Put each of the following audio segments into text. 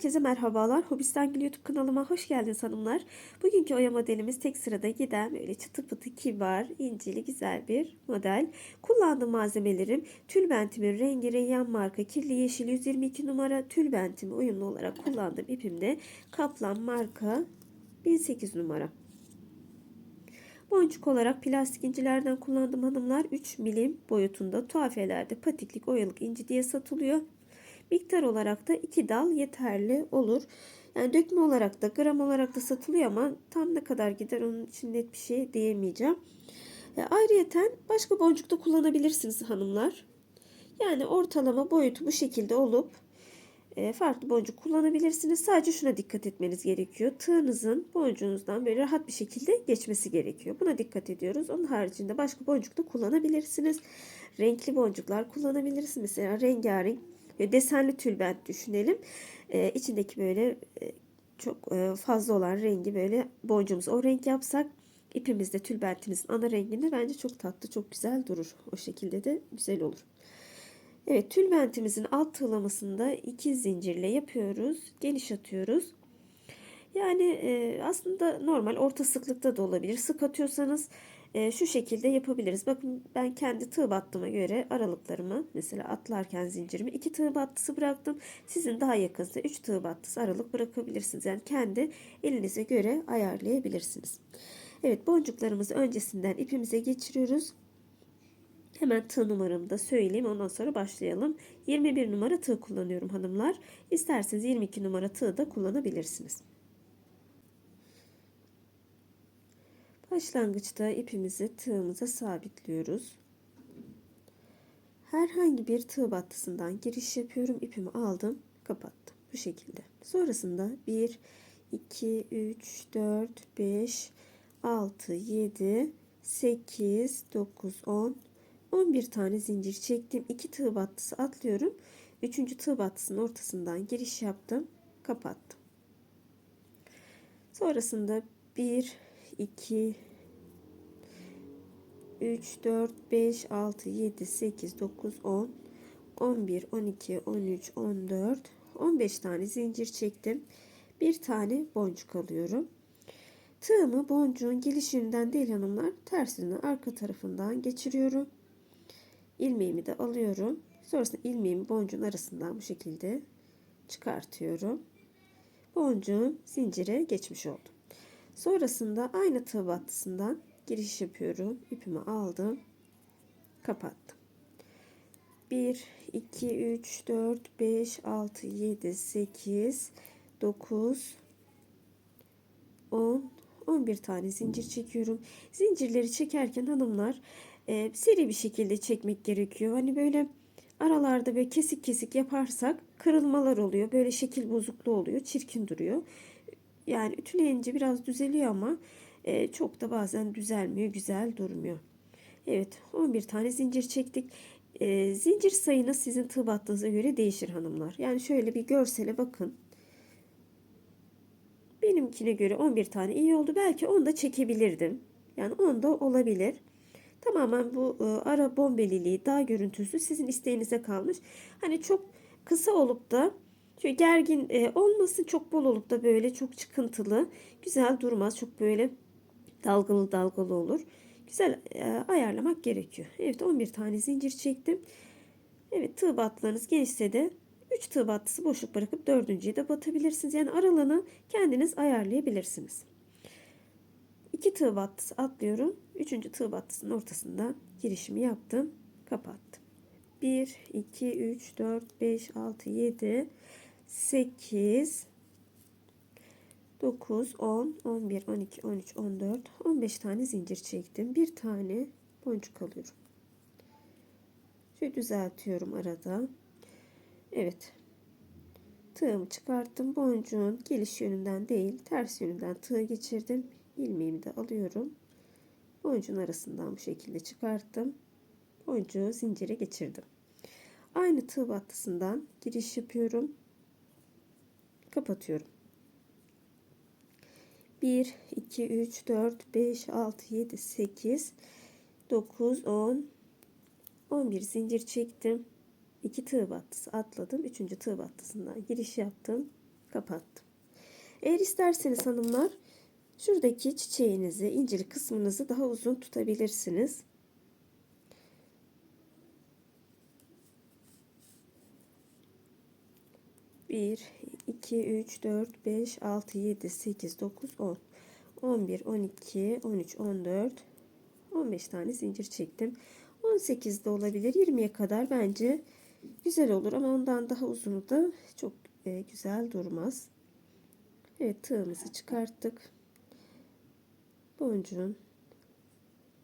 Herkese merhabalar. Hobisten YouTube kanalıma hoş geldiniz hanımlar. Bugünkü oya modelimiz tek sırada giden böyle çıtı pıtı kibar, incili güzel bir model. Kullandığım malzemelerim tülbentimin rengi Reyyan marka kirli yeşil 122 numara tülbentimi uyumlu olarak kullandığım ipimde Kaplan marka 1008 numara. Boncuk olarak plastik incilerden kullandım hanımlar. 3 milim boyutunda tuhafelerde patiklik oyalık inci diye satılıyor. Miktar olarak da 2 dal yeterli olur. Yani dökme olarak da gram olarak da satılıyor ama tam ne kadar gider onun için net bir şey diyemeyeceğim. E, ayrıyeten başka boncuk da kullanabilirsiniz hanımlar. Yani ortalama boyutu bu şekilde olup e, farklı boncuk kullanabilirsiniz. Sadece şuna dikkat etmeniz gerekiyor. Tığınızın boncuğunuzdan böyle rahat bir şekilde geçmesi gerekiyor. Buna dikkat ediyoruz. Onun haricinde başka boncuk da kullanabilirsiniz. Renkli boncuklar kullanabilirsiniz. Mesela rengarenk desenli tülbent düşünelim. Ee, içindeki böyle e, çok e, fazla olan rengi böyle boncuğumuzu o renk yapsak ipimizde tülbentimizin ana renginde bence çok tatlı çok güzel durur. O şekilde de güzel olur. Evet tülbentimizin alt tığlamasını da iki zincirle yapıyoruz. Geniş atıyoruz. Yani e, aslında normal orta sıklıkta da olabilir. Sık atıyorsanız e, şu şekilde yapabiliriz. Bakın ben kendi tığ battığıma göre aralıklarımı mesela atlarken zincirimi iki tığ battısı bıraktım. Sizin daha yakınsa üç tığ battısı aralık bırakabilirsiniz. Yani kendi elinize göre ayarlayabilirsiniz. Evet boncuklarımızı öncesinden ipimize geçiriyoruz. Hemen tığ numaramı da söyleyeyim. Ondan sonra başlayalım. 21 numara tığ kullanıyorum hanımlar. İsterseniz 22 numara tığ da kullanabilirsiniz. Başlangıçta ipimizi tığımıza sabitliyoruz. Herhangi bir tığ battısından giriş yapıyorum. İpimi aldım, kapattım. Bu şekilde. Sonrasında 1, 2, 3, 4, 5, 6, 7, 8, 9, 10, 11 tane zincir çektim. 2 tığ battısı atlıyorum. 3. tığ battısının ortasından giriş yaptım. Kapattım. Sonrasında 1, 2, 3, 4, 5, 6, 7, 8, 9, 10, 11, 12, 13, 14, 15 tane zincir çektim. Bir tane boncuk alıyorum. Tığımı boncuğun gelişinden değil hanımlar tersine arka tarafından geçiriyorum. İlmeğimi de alıyorum. Sonrasında ilmeğimi boncuğun arasından bu şekilde çıkartıyorum. Boncuğum zincire geçmiş oldu. Sonrasında aynı tığ battısından giriş yapıyorum. İpimi aldım. Kapattım. 1, 2, 3, 4, 5, 6, 7, 8, 9, 10, 11 tane zincir çekiyorum. Zincirleri çekerken hanımlar e, seri bir şekilde çekmek gerekiyor. Hani böyle aralarda böyle kesik kesik yaparsak kırılmalar oluyor. Böyle şekil bozukluğu oluyor. Çirkin duruyor. Yani ütüleyince biraz düzeliyor ama e, çok da bazen düzelmiyor. Güzel durmuyor. Evet 11 tane zincir çektik. E, zincir sayınız sizin tığ battığınıza göre değişir hanımlar. Yani şöyle bir görsele bakın. Benimkine göre 11 tane iyi oldu. Belki 10 da çekebilirdim. Yani 10 da olabilir. Tamamen bu e, ara bombeliliği, dağ görüntüsü sizin isteğinize kalmış. Hani çok kısa olup da şöyle gergin e, olmasın çok bol olup da böyle çok çıkıntılı güzel durmaz. Çok böyle dalgalı dalgalı olur. Güzel e, ayarlamak gerekiyor. Evet 11 tane zincir çektim. Evet tığ batlarınız genişse de 3 tığ battısı boşluk bırakıp dördüncüyü de batabilirsiniz. Yani aralığını kendiniz ayarlayabilirsiniz. 2 tığ battısı atlıyorum. 3. tığ battısının ortasından girişimi yaptım. Kapattım. 1, 2, 3, 4, 5, 6, 7, 8, 9, 10, 11, 12, 13, 14, 15 tane zincir çektim. Bir tane boncuk alıyorum. Şöyle düzeltiyorum arada. Evet. Tığımı çıkarttım. Boncuğun geliş yönünden değil ters yönünden tığ geçirdim. İlmeğimi de alıyorum. Boncuğun arasından bu şekilde çıkarttım. Boncuğu zincire geçirdim. Aynı tığ battısından giriş yapıyorum. Kapatıyorum. 1, 2, 3, 4, 5, 6, 7, 8, 9, 10, 11 zincir çektim. 2 tığ battısı atladım. 3. tığ battısından giriş yaptım. kapattım. Eğer isterseniz hanımlar şuradaki çiçeğinizi, incili kısmınızı daha uzun tutabilirsiniz. Bir, iki, üç, dört, beş, altı, yedi, sekiz, dokuz, on. On bir, on iki, on üç, on dört, on beş tane zincir çektim. On sekiz de olabilir. Yirmiye kadar bence güzel olur ama ondan daha uzunu da çok e, güzel durmaz. Evet tığımızı çıkarttık. Boncuğun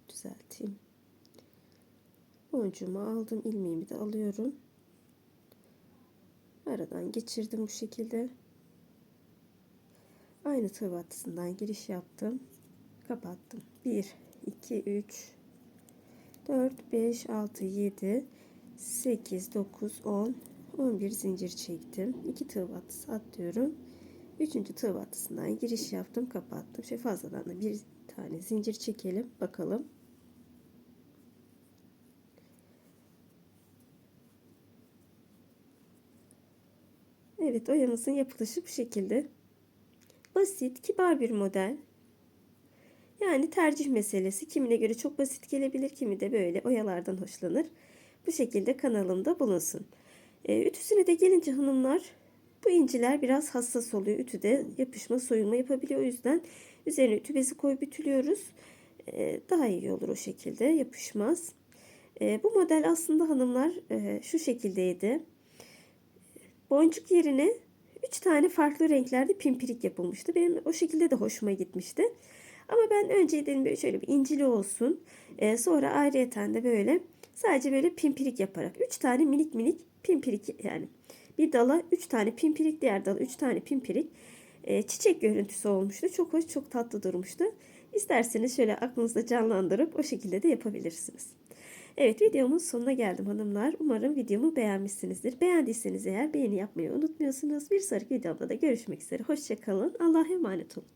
düzelteyim. Boncuğumu aldım. ilmeğimi de alıyorum. Aradan geçirdim bu şekilde. Aynı tığ giriş yaptım. Kapattım. 1, 2, 3, 4, 5, 6, 7, 8, 9, 10, 11 zincir çektim. 2 tığ atlıyorum. Üçüncü tığ battısından giriş yaptım. Kapattım. Şey fazladan da bir tane zincir çekelim. Bakalım. Evet oyamızın yapılışı bu şekilde. Basit, kibar bir model. Yani tercih meselesi. Kimine göre çok basit gelebilir, kimi de böyle oyalardan hoşlanır. Bu şekilde kanalımda bulunsun. E, ütüsüne de gelince hanımlar bu inciler biraz hassas oluyor. Ütüde yapışma, soyulma yapabiliyor. O yüzden üzerine ütü bezi koyup ütülüyoruz. E, daha iyi olur o şekilde yapışmaz. E, bu model aslında hanımlar e, şu şekildeydi. Boncuk yerine 3 tane farklı renklerde pimpirik yapılmıştı. Benim o şekilde de hoşuma gitmişti. Ama ben önce dedim böyle şöyle bir incili olsun. Ee, sonra ayrıyeten de böyle sadece böyle pimpirik yaparak 3 tane minik minik pimpirik yani bir dala 3 tane pimpirik diğer dala 3 tane pimpirik e, çiçek görüntüsü olmuştu. Çok hoş çok tatlı durmuştu. İsterseniz şöyle aklınızda canlandırıp o şekilde de yapabilirsiniz. Evet videomun sonuna geldim hanımlar. Umarım videomu beğenmişsinizdir. Beğendiyseniz eğer beğeni yapmayı unutmuyorsunuz. Bir sonraki videomda da görüşmek üzere. Hoşçakalın. Allah'a emanet olun.